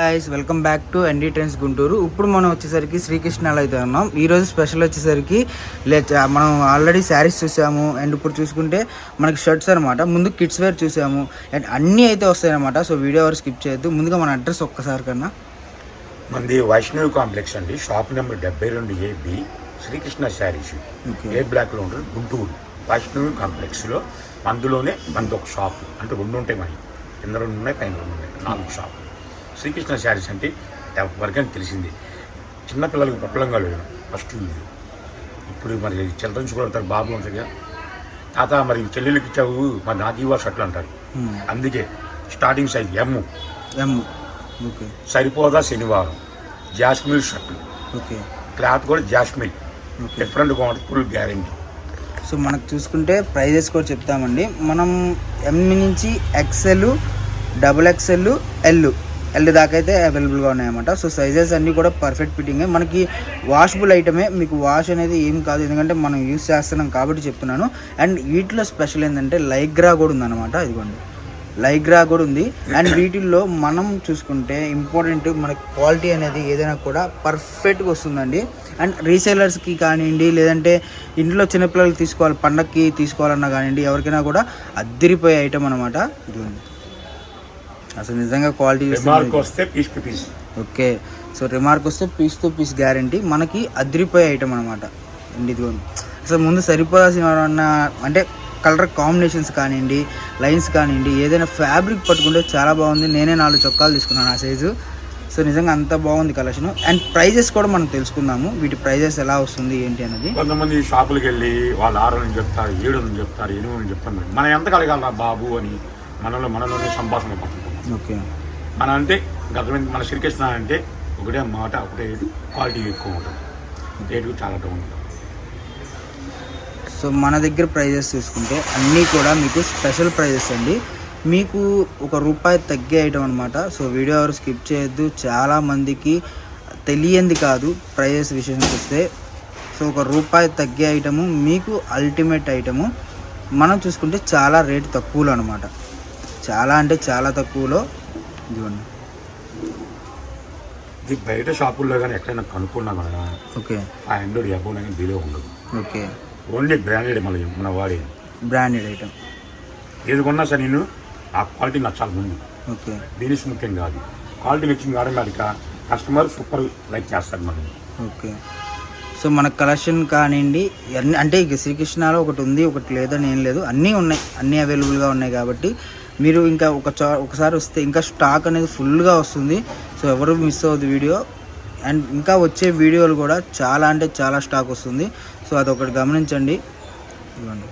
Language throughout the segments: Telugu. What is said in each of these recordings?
Guys welcome back to ND trends Guntur ఇప్పుడు మనం వచ్చేసరికి శ్రీకృష్ణాలో అయితే ఉన్నాం. ఈ రోజు స్పెషల్ వచ్చేసరికి లే మనం ఆల్రెడీ శారీస్ చూసాము. అండ్ ఇప్పుడు చూసుకుంటే మనకి షర్ట్స్ అనమాట ముందు కిడ్స్ వేర్ చూసాము. అండ్ అన్నీ అయితే వస్తాయి అనమాట సో వీడియో ఎవరు స్కిప్ చేయొద్దు. ముందుగా మన అడ్రస్ ఒక్కసారి కన్నా. మంది వైష్ణవి కాంప్లెక్స్ అండి. షాప్ నెంబర్ డెబ్బై రెండు A B Srikrishna sarees. A బ్లాక్లో ఉంటుంది. గుంటూరు. వైష్ణవి కాంప్లెక్స్లో అందులోనే మనది ఒక షాప్ అంటే రెండు ఉంటాయి మరి. కింద రెండు ఉన్నాయి పైన రెండు ఉన్నాయి. నాలుగు షాప్ శ్రీకృష్ణ శారీస్ అంటే ఎవరికైనా తెలిసింది. చిన్నపిల్లలకి పప్పలంగా లేదు ఫస్ట్ ఇది ఇప్పుడు మరి చిల్డ్రన్స్ కూడా అంటారు బాబు కదా తాత మరి చెల్లెలకి ఇచ్చావు మరి నాకు ఇవ్వ షర్ట్లు అంటారు. అందుకే స్టార్టింగ్ సైజ్ ఎమ్ ఎమ్ సరిపోదా శనివారం. జాస్మిల్ షర్ట్లు ఓకే. క్లాత్ కూడా జాస్మిన్. ఓకే. డిఫరెంట్గా ఉంటుంది ఫుల్ గ్యారంటీ సో మనకు చూసుకుంటే ప్రైజెస్ కూడా చెప్తామండి. మనం ఎం నుంచి ఎక్సెల్ డబుల్ ఎక్సెల్ ఎల్ ఎల్డి దాకా అయితే అవైలబుల్గా ఉన్నాయన్నమాట. సో సైజెస్ అన్నీ కూడా పర్ఫెక్ట్ ఫిట్టింగ్ మనకి వాషబుల్ ఐటమే మీకు వాష్ అనేది ఏం కాదు. ఎందుకంటే మనం యూస్ చేస్తున్నాం కాబట్టి చెప్తున్నాను. అండ్ వీటిలో స్పెషల్ ఏంటంటే లైగ్రా కూడా ఉందన్నమాట. ఇదిగోండి. లైగ్రా కూడా ఉంది. అండ్ వీటిల్లో మనం చూసుకుంటే ఇంపార్టెంట్ మన క్వాలిటీ అనేది ఏదైనా కూడా పర్ఫెక్ట్గా వస్తుందండి. అండ్ రీసేలర్స్కి కానివ్వండి లేదంటే ఇంట్లో చిన్నపిల్లలకి తీసుకోవాలి పండక్కి తీసుకోవాలన్నా కానివ్వండి ఎవరికైనా కూడా అద్దరిపోయే ఐటమ్ అనమాట ఇదిగోండి. అసలు నిజంగా క్వాలిటీ రిమార్క్ వస్తే piece to piece okay. So remark వస్తే పీస్ టు పీస్ గ్యారంటీ మనకి అదిరిపోయే ఐటమ్ అనమాట అండి ఇదిగోండి అసలు ముందు సరిపోదాల్సిన ఏమన్నా అంటే కలర్ కాంబినేషన్స్ కానివ్వండి లైన్స్ కానివ్వండి ఏదైనా ఫ్యాబ్రిక్ పట్టుకుంటే చాలా బాగుంది. నేనే నాలుగు చొక్కాలు తీసుకున్నాను ఆ సైజు సో నిజంగా అంత బాగుంది కలెక్షన్ అండ్ ప్రైజెస్ కూడా మనం తెలుసుకుందాము. వీటి ప్రైజెస్ ఎలా వస్తుంది ఏంటి అనేది కొంతమంది షాపులకు వెళ్ళి వాళ్ళు ఆరు అని చెప్తారు ఏడు అని చెప్తారు ఎనిమిది అని చెప్తారు. మనం ఎంత కలగాల బాబు అని మనలో మనలోనే సంభాషణ పడుతుంటాం ఓకే. మన అంటే గతమైన మన శ్రీకృష్ణ అంటే ఒకటే మాట ఒకటే రేటు క్వాలిటీ ఎక్కువ ఉంటుంది. రేటు చాలా డౌన్ ఉంటుంది. సో మన దగ్గర ప్రైజెస్ చూసుకుంటే అన్నీ కూడా మీకు స్పెషల్ ప్రైజెస్ అండి. మీకు ఒక రూపాయి తగ్గే ఐటమ్ అనమాట సో వీడియో ఎవరు స్కిప్ చేయొద్దు. చాలా మందికి తెలియంది కాదు ప్రైజెస్ విషయానికి వస్తే సో ఒక రూపాయి తగ్గే ఐటము మీకు అల్టిమేట్ ఐటము. మనం చూసుకుంటే చాలా రేట్ తక్కువలో అనమాట చాలా అంటే చాలా తక్కువలో. ఇదిగోండి. ఇది బయట షాపుల్లో కానీ ఎక్కడైనా కనుక్కున్నా కదా ఓకే. ఆ హండ్రెడ్ అబౌవ్ కానీ బిలో ఉండదు. ఓకే. ఓన్లీ బ్రాండెడ్ మళ్ళీ మన వాడే. Branded item. ఏది కొన్నా సరే నేను ఆ క్వాలిటీ నచ్చాలి ముందు ఓకే. బిజినెస్ ముఖ్యం కాదు. క్వాలిటీ నచ్చింది ఆటోమేటిక్గా కస్టమర్ సూపర్ లైక్ చేస్తారు మనం ఓకే. సో మన కలెక్షన్ కానివ్వండి అన్ని అంటే ఇక శ్రీకృష్ణలో ఒకటి ఉంది ఒకటి లేదని ఏం లేదు. అన్నీ ఉన్నాయి. అన్నీ అవైలబుల్గా ఉన్నాయి కాబట్టి మీరు ఇంకా ఒక చో ఒకసారి వస్తే ఇంకా స్టాక్ అనేది ఫుల్గా వస్తుంది. సో ఎవరు మిస్ అవ్వద్దు వీడియో. అండ్ ఇంకా వచ్చే వీడియోలు కూడా చాలా అంటే చాలా స్టాక్ వస్తుంది. సో అదొకటి గమనించండి. ఇదిగోండి.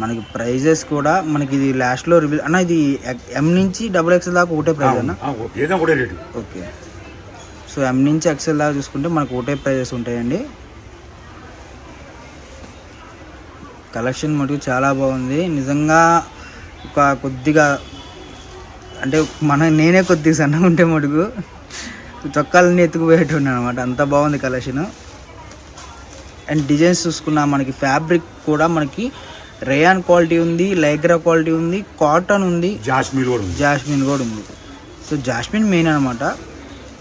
మనకి ప్రైజెస్ కూడా మనకి ఇది లాస్ట్లో రివీల్ అన్న ఇది ఎం నుంచి డబుల్ ఎక్స్ దాకా ఒకటే ప్రైజ్ అన్న? ఒకటే ఓకే. సో ఎం నుంచి ఎక్సెల్ దాకా చూసుకుంటే మనకు ఒకటే ప్రైజెస్ ఉంటాయండి. కలెక్షన్ మటుకు చాలా బాగుంది. నిజంగా ఒక కొద్దిగా అంటే మన నేనే కొద్దిగా సన్నగా ఉంటే మటుకు చొక్కాలన్నీ ఎత్తుకుపోయేట్టున్నాను అనమాట అంత బాగుంది కలెక్షన్. అండ్ డిజైన్స్ చూసుకున్నా మనకి ఫ్యాబ్రిక్ కూడా మనకి రేయాన్ క్వాలిటీ ఉంది లైగ్రా క్వాలిటీ ఉంది కాటన్ ఉంది. జాస్మిన్ కూడా ఉంది. జాస్మిన్ కూడా ఉంది. సో జాస్మిన్ మెయిన్ అనమాట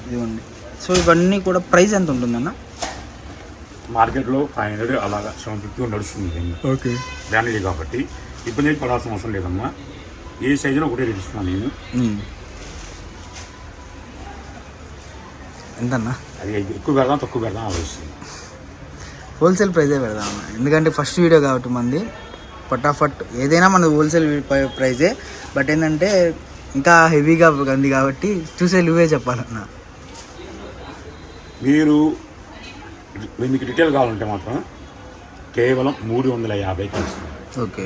ఇదిగోండి. సో ఇవన్నీ కూడా ప్రైస్ ఎంత ఉంటుందన్న మార్కెట్లో ఫైవ్ హండ్రెడ్ అలాగా సెవెన్ ఫిఫ్టీ నడుస్తుంది. ఓకే. బ్రాండెడ్ కాబట్టి ఇబ్బంది ఏం పడాల్సిన అవసరం లేదమ్మా. ఏ సైజులో ఒకటే రేట్ ఇస్తున్నాను నేను ఎంతన్నా? అది ఎక్కువ పెడదాం తక్కువ పెడదాం ఆలోచిస్తుంది హోల్సేల్ ప్రైజే పెడదాం ఎందుకంటే ఫస్ట్ వీడియో కాబట్టి మంది పటాఫట్ ఏదైనా మన హోల్సేల్ ప్రైజే. బట్ ఏంటంటే ఇంకా హెవీగా ఉంది కాబట్టి చూసే నువ్వే చెప్పాలన్న. మీరు మీకు రిటైల్ కావాలంటే మాత్రం కేవలం మూడు వందల యాభైకి ఇస్తుంది ఓకే.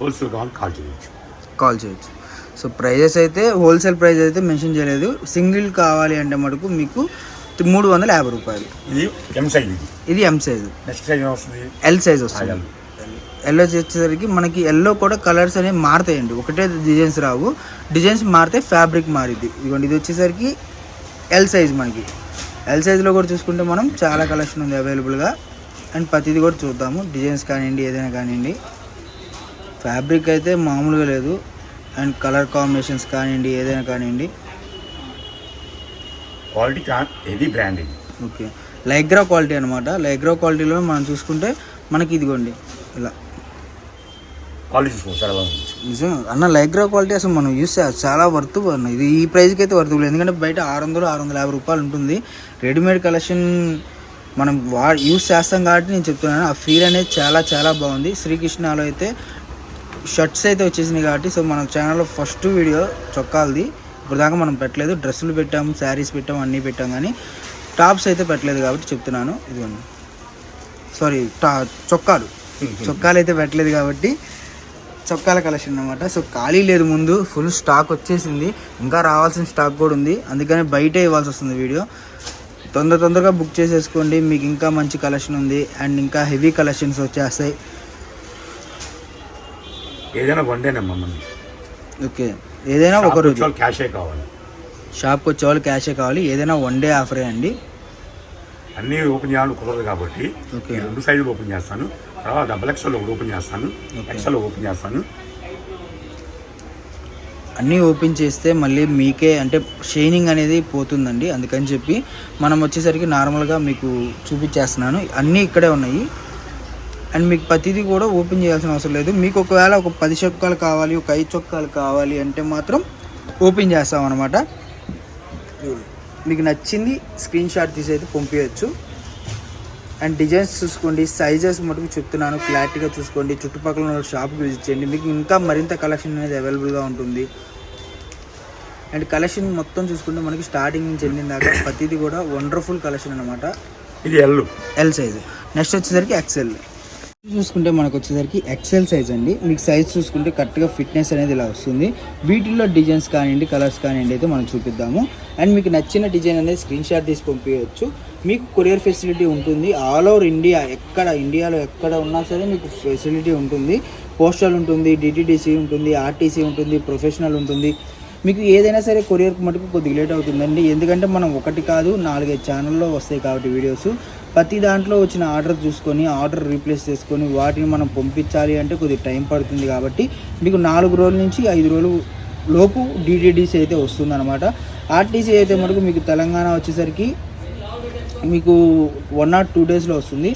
హోల్సేల్ కావాలి కాల్ చేయొచ్చు. కాల్ చేయొచ్చు. సో ప్రైజెస్ అయితే హోల్సేల్ ప్రైస్ అయితే మెన్షన్ చేయలేదు. సింగిల్ కావాలి అంటే మటుకు మీకు మూడు వందల యాభై రూపాయలు. ఇది ఎం సైజ్ ఇది. ఎం సైజ్ నెక్స్ట్ సైజ్ వస్తుంది? ఎల్ సైజ్ వస్తుంది. ఎల్లో వచ్చేసరికి మనకి ఎల్లో కూడా కలర్స్ అనేవి మారుతాయండి. ఒకటే డిజైన్స్ రావు. డిజైన్స్ మారితే ఫ్యాబ్రిక్ మారిద్ది. ఇదిగోండి ఇది వచ్చేసరికి ఎల్ సైజ్ మనకి. ఎల్ సైజ్లో కూడా చూసుకుంటే మనం చాలా కలెక్షన్ ఉంది అవైలబుల్గా అండ్ ప్రతిది కూడా చూద్దాము. డిజైన్స్ కానివ్వండి ఏదైనా కానివ్వండి. ఫ్యాబ్రిక్ అయితే మామూలుగా లేదు. అండ్ కలర్ కాంబినేషన్స్ కానివ్వండి ఏదైనా కానివ్వండి. Quality heavy brand okay. Lycra quality అనమాట లైగ్రా క్వాలిటీలో మనం చూసుకుంటే మనకి ఇదిగోండి. ఇలా. క్వాలిటీ నిజం అన్న లైగ్రా క్వాలిటీ అసలు మనం యూస్ చాలా వర్త్ అన్న. ఇది ఈ ప్రైస్కి అయితే వర్త్ ఎందుకంటే బయట ఆరు వందలు ఆరు వందల యాభై రూపాయలు ఉంటుంది. రెడీమేడ్ కలెక్షన్ మనం వా యూస్ చేస్తాం కాబట్టి నేను చెప్తున్నాను. ఆ ఫీల్ అనేది చాలా చాలా బాగుంది. శ్రీకృష్ణలో అయితే షర్ట్స్ అయితే వచ్చేసినాయి కాబట్టి సో మన ఛానల్లో ఫస్ట్ వీడియో చొక్కాలది. ఇప్పుడు దాకా మనం పెట్టలేదు. డ్రెస్సులు పెట్టాము శారీస్ పెట్టాము అన్నీ పెట్టాం కానీ టాప్స్ అయితే పెట్టలేదు కాబట్టి చెప్తున్నాను. ఇదిగోండి. సారీ టా చొక్కాలు. చొక్కాలు అయితే పెట్టలేదు కాబట్టి చొక్కాల కలెక్షన్ అనమాట సో ఖాళీ లేదు ముందు. ఫుల్ స్టాక్ వచ్చేసింది. ఇంకా రావాల్సిన స్టాక్ కూడా ఉంది. అందుకని బయటే ఇవ్వాల్సి వస్తుంది వీడియో తొందర తొందరగా బుక్ చేసేసుకోండి. మీకు ఇంకా మంచి కలెక్షన్ ఉంది. అండ్ ఇంకా హెవీ కలెక్షన్స్ వచ్చేస్తాయి. ఏదైనా వండేనమ్మా మమ్మల్ని. ఓకే. ఏదైనా ఒక రోజు క్యాషే కావాలి. షాప్కి వచ్చే వాళ్ళు క్యాషే కావాలి. ఏదైనా వన్ డే ఆఫరే అండి. అన్నీ ఓపెన్ చేయాలని కుదరదు కాబట్టి రెండు సైజులు ఓపెన్ చేస్తాను. తర్వాత డబల్ ఎక్స్ఎల్ ఒకటి ఓపెన్ చేస్తాను. ఎక్స్ఎల్ ఓపెన్ చేస్తాను. అన్నీ ఓపెన్ చేస్తే మళ్ళీ మీకే అంటే షైనింగ్ అనేది పోతుందండి. అందుకని చెప్పి మనం వచ్చేసరికి నార్మల్గా మీకు చూపించేస్తున్నాను. అన్నీ ఇక్కడే ఉన్నాయి. అండ్ మీకు ప్రతిదీ కూడా ఓపెన్ చేయాల్సిన అవసరం లేదు. మీకు ఒకవేళ ఒక పది చొక్కాలు కావాలి ఒక ఐదు చొక్కాలు కావాలి అంటే మాత్రం ఓపెన్ చేస్తాం అనమాట మీకు నచ్చింది స్క్రీన్ షాట్ తీసి అయితే పంపించవచ్చు అండ్ డిజైన్స్ చూసుకోండి సైజెస్ మటుకు చెప్తున్నాను. క్లారిటీగా చూసుకోండి చుట్టుపక్కల ఉన్న షాప్కి విజిట్ చేయండి. మీకు ఇంకా మరింత కలెక్షన్ అనేది అవైలబుల్గా ఉంటుంది. అండ్ కలెక్షన్ మొత్తం చూసుకుంటే మనకి స్టార్టింగ్ నుంచి వెళ్ళిన దాకా ప్రతిదీ కూడా వండర్ఫుల్ కలెక్షన్ అనమాట ఇది ఎల్లు ఎల్ సైజ్ నెక్స్ట్ వచ్చేసరికి ఎక్సెల్ చూసుకుంటే మనకు వచ్చేసరికి ఎక్సెల్ సైజ్ అండి. మీకు సైజ్ చూసుకుంటే కరెక్ట్గా ఫిట్నెస్ అనేది ఇలా వస్తుంది. వీటిల్లో డిజైన్స్ కానివ్వండి కలర్స్ కానివ్వండి అయితే మనం చూపిద్దాము. అండ్ మీకు నచ్చిన డిజైన్ అనేది స్క్రీన్ షాట్ తీసి పంపించవచ్చు. మీకు కొరియర్ ఫెసిలిటీ ఉంటుంది. ఆల్ ఓవర్ ఇండియా ఎక్కడ ఇండియాలో ఎక్కడ ఉన్నా సరే మీకు ఫెసిలిటీ ఉంటుంది. పోస్టల్ ఉంటుంది డిటిడిసి ఉంటుంది ఆర్టీసీ ఉంటుంది ప్రొఫెషనల్ ఉంటుంది. మీకు ఏదైనా సరే కొరియర్ మటుకు కొద్దిగా లేట్ అవుతుందండి. ఎందుకంటే మనం ఒకటి కాదు నాలుగైదు ఛానల్లో వస్తాయి కాబట్టి వీడియోస్ ప్రతి దాంట్లో వచ్చిన ఆర్డర్ చూసుకొని ఆర్డర్ రీప్లేస్ చేసుకొని వాటిని మనం పంపించాలి అంటే కొద్దిగా టైం పడుతుంది కాబట్టి మీకు నాలుగు రోజుల నుంచి ఐదు రోజులు లోపు డిటిడిసి అయితే వస్తుందన్నమాట. ఆర్టీసీ అయితే మటుకు మీకు తెలంగాణ వచ్చేసరికి మీకు వన్ నాట్ టూ డేస్లో వస్తుంది.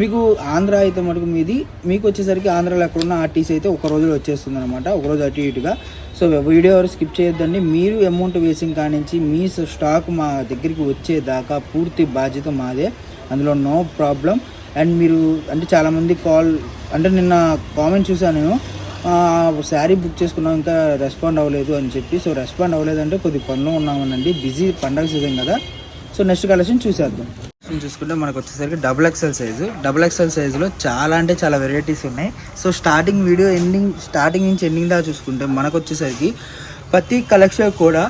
మీకు ఆంధ్ర అయితే మటుకు మీది మీకు వచ్చేసరికి ఆంధ్రాలో ఎక్కడున్న ఆర్టీసీ అయితే ఒక రోజులో వచ్చేస్తుంది అనమాట ఒక రోజు అటు ఇటుగా. సో వీడియో ఎవరు స్కిప్ చేయొద్దండి. మీరు అమౌంట్ వేసిన కానించి మీ స్టాక్ మా దగ్గరికి వచ్చేదాకా పూర్తి బాధ్యత మాదే. అందులో నో ప్రాబ్లం అండ్ మీరు అంటే చాలామంది కాల్ అంటే నిన్న కామెంట్ చూసాను నేను. శారీ బుక్ చేసుకున్నాం ఇంకా రెస్పాండ్ అవ్వలేదు అని చెప్పి. సో రెస్పాండ్ అవ్వలేదంటే కొద్ది పనిలో ఉన్నామనండి. బిజీ పండగ సీజన్ కదా. సో నెక్స్ట్ కలెక్షన్ చూసేద్దాం. కలెక్షన్ చూసుకుంటే మనకు వచ్చేసరికి double XL size double XL సైజులో చాలా అంటే చాలా వెరైటీస్ ఉన్నాయి. So starting video ending starting నుంచి ఎండింగ్ దాకా చూసుకుంటే మనకు వచ్చేసరికి ప్రతి కలెక్షన్ కూడా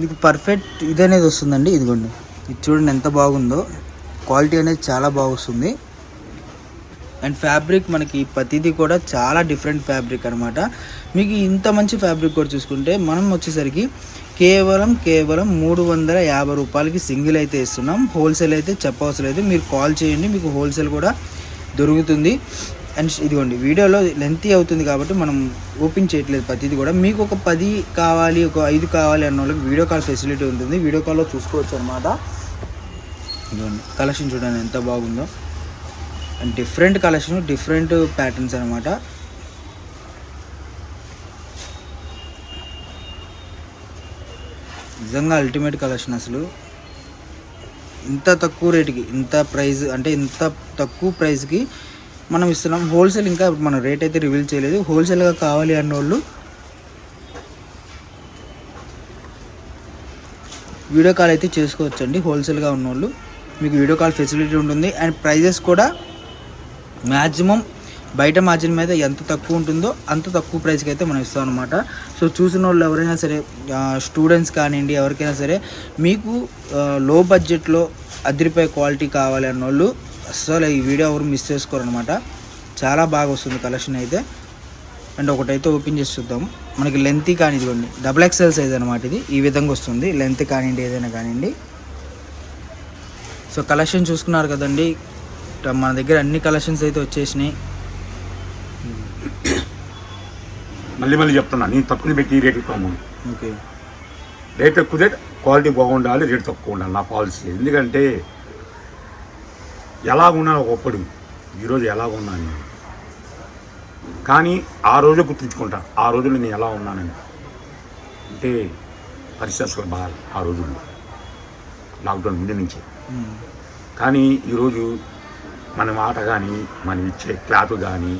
మీకు పర్ఫెక్ట్ ఇది అనేది వస్తుందండి ఇదిగోండి. ఇది చూడండి ఎంత బాగుందో. క్వాలిటీ అనేది చాలా బాగుస్తుంది అండ్ ఫ్యాబ్రిక్ మనకి ప్రతిదీ కూడా చాలా డిఫరెంట్ ఫ్యాబ్రిక్ అనమాట మీకు ఇంత మంచి ఫ్యాబ్రిక్ కూడా చూసుకుంటే మనం వచ్చేసరికి కేవలం కేవలం మూడు వందల యాభై రూపాయలకి సింగిల్ అయితే ఇస్తున్నాం. హోల్సేల్ అయితే చెప్పవసరం లేదు. మీరు కాల్ చేయండి మీకు హోల్సేల్ కూడా దొరుకుతుంది. అండ్ ఇదిగోండి వీడియోలో లెంతీ అవుతుంది కాబట్టి మనం ఓపెన్ చేయట్లేదు ప్రతిది కూడా. మీకు ఒక పది కావాలి ఒక ఐదు కావాలి అన్న వాళ్ళకి వీడియో కాల్ ఫెసిలిటీ ఉంటుంది. వీడియో కాల్లో చూసుకోవచ్చు అనమాట ఇదిగోండి కలెక్షన్ చూడండి ఎంత బాగుందో. And different collection different patterns అనమాట నిజంగా అల్టిమేట్ కలెక్షన్ అసలు. ఇంత తక్కువ రేటుకి ఇంత ప్రైస్ అంటే ఇంత తక్కువ ప్రైస్కి మనం ఇస్తున్నాం. హోల్సేల్ ఇంకా మనం రేట్ అయితే రివీల్ చేయలేదు. హోల్సేల్గా కావాలి అన్న వాళ్ళు వీడియో కాల్ అయితే చేసుకోవచ్చండి. హోల్సేల్గా ఉన్నోళ్ళు. మీకు వీడియో కాల్ ఫెసిలిటీ ఉంటుంది. అండ్ ప్రైజెస్ కూడా మ్యాక్సిమం బయట మార్జిన్ మీద ఎంత తక్కువ ఉంటుందో అంత తక్కువ ప్రైస్కి అయితే మనం ఇస్తాం అనమాట సో చూసిన వాళ్ళు ఎవరైనా సరే స్టూడెంట్స్ కానివ్వండి ఎవరికైనా సరే మీకు లో బడ్జెట్లో అదిరిపోయే క్వాలిటీ కావాలి అన్నోళ్ళు అస్సలు ఈ వీడియో ఎవరు మిస్ చేసుకోరనమాట చాలా బాగా వస్తుంది కలెక్షన్ అయితే. అండ్ ఒకటైతే ఓపెన్ చేసి చూద్దాం. మనకి లెంత్ కానీ ఇదిగోండి డబుల్ ఎక్స్ఎల్ సైజ్ అనమాట ఇది. ఈ విధంగా వస్తుంది. లెంత్ కానివ్వండి ఏదైనా కానివ్వండి. సో కలెక్షన్ చూసుకున్నారు కదండి. మన దగ్గర అన్ని కలెక్షన్స్ అయితే వచ్చేసినాయి. మళ్ళీ మళ్ళీ చెప్తున్నా నేను తక్కువ పెట్టి రేటు కమ్మును ఓకే. రేట్ ఎక్కువదే క్వాలిటీ బాగుండాలి రేట్ తక్కువ ఉండాలి నా పాలసీ ఎందుకంటే ఎలా ఉన్నాను ఒకప్పుడు ఈరోజు ఎలా ఉన్నాను నేను. కానీ ఆ రోజే గుర్తుంచుకుంటా ఆ రోజుల్లో నేను ఎలా ఉన్నానని. అంటే పరిస్థితులు బాగా ఆ రోజుల్లో. లాక్డౌన్ ముందు నుంచే. కానీ ఈరోజు మన మాట కానీ మనం ఇచ్చే క్లాత్ కానీ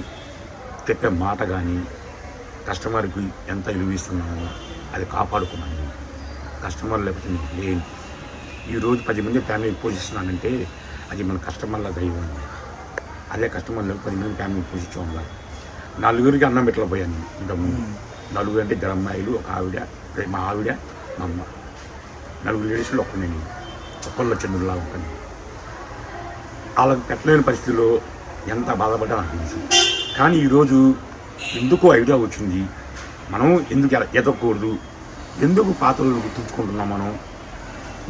చెప్పే మాట కానీ కస్టమర్కి ఎంత విలువ ఇస్తున్నామో అది కాపాడుకున్నాను కస్టమర్ లేకపోతే నీకు ఈరోజు పది మంది ఫ్యామిలీ పోషిస్తున్నానంటే అది మన కస్టమర్ల దైవం అదే కస్టమర్ లేకపోతే పది మంది ఫ్యామిలీ పోషించే ఉండాలి. నలుగురికి అన్నం పెట్టలేకపోయాను ఇంతకుముందు. నలుగురు అంటే ఇద్దరు అమ్మాయిలు ఒక ఆవిడ మా ఆవిడ మా అమ్మ. నలుగురు లేడీస్లో ఒక్కనే నేను. ఒక్కళ్ళు చంద్రులా ఉంటాను వాళ్ళకి పెట్టలేని పరిస్థితుల్లో ఎంత బాధపడ్డా నాకు తెలుసు. కానీ ఈరోజు ఎందుకు ఐడియా వచ్చింది. మనం ఎందుకు ఎల- ఎదగకూడదు? ఎందుకు పాత రోజులు గుర్తుంచుకుంటున్నాం మనం?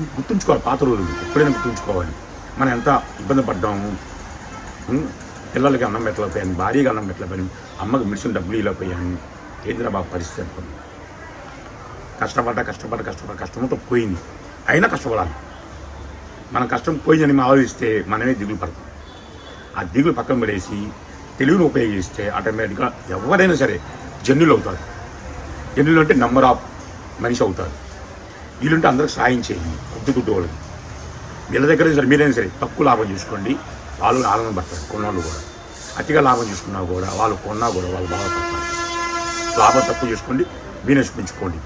గుర్తుంచుకోవాలి పాత రోజులు ఎప్పుడైనా గుర్తుంచుకోవాలి. మనం ఎంత ఇబ్బంది పడ్డాము? పిల్లలకి అన్నం పెట్టలేకపోయాను భారీగా అన్నం పెట్టలేకపోయాను అమ్మకి మెడిసిన్ డబ్బులు ఇవ్వలేకపోయాను ఏంద్రా బాబు పరిస్థితి అనుకున్నాను కష్టపడ్డ కష్టపడ్డ కష్టపడ్డ కష్టంతో పోయింది. అయినా కష్టపడాలి. మన కష్టం పోయిందని ఆలోచిస్తే మనమే దిగులు పడతాం. ఆ దిగులు పక్కన పడేసి తెలివిని ఉపయోగిస్తే ఆటోమేటిక్గా ఎవరైనా సరే జన్యులు అవుతారు. జన్యులు అంటే నంబర్ ఆఫ్ మనిషి అవుతారు. వీళ్ళుంటే అందరికి సాయం చేయండి కొద్ది గుడ్డు వాళ్ళకి వీళ్ళ దగ్గర సరే మీరైనా సరే తక్కువ లాభం చూసుకోండి. వాళ్ళు ఆనందపడతారు కొన్నోళ్ళు కూడా. అతిగా లాభం చూసుకున్నా కూడా వాళ్ళు కొన్నా కూడా వాళ్ళు బాధపడతారు లాభం తక్కువ చూసుకోండి బిజినెస్ పెంచుకోండి.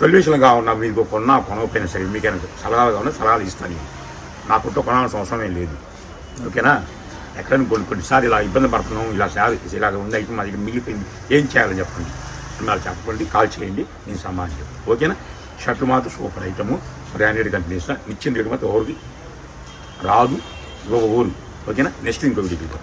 సొల్యూషన్గా ఉన్నా మీకు కొన్నా కొనకపోయినా సరే మీకైనా సలహాలుగా ఉన్న సలహాలు ఇస్తాను నేను. నాకుంటూ కొనాల్సిన అవసరం ఏం లేదు. ఓకేనా? ఎక్కడైనా కొన్ని కొన్నిసార్లు ఇలా ఇబ్బంది పడుతున్నాం ఇలా శారీ ఇలాగ ఉంది అయితే మా దగ్గర మిగిలిపోయింది. ఏం చేయాలని చెప్పండి. నాకు చెప్పండి కాల్ చేయండి నేను సమాధానం చెప్తాను. ఓకేనా? షర్ట్లు మాత్రం సూపర్ ఐటము. బ్రాండెడ్ కంపెనీస్ నిచ్చిన రేటు మాత్రం ఎవరికి రాదు ఇంకొక ఊరు. ఓకేనా? నెక్స్ట్ ఇంకొక దగ్గరికి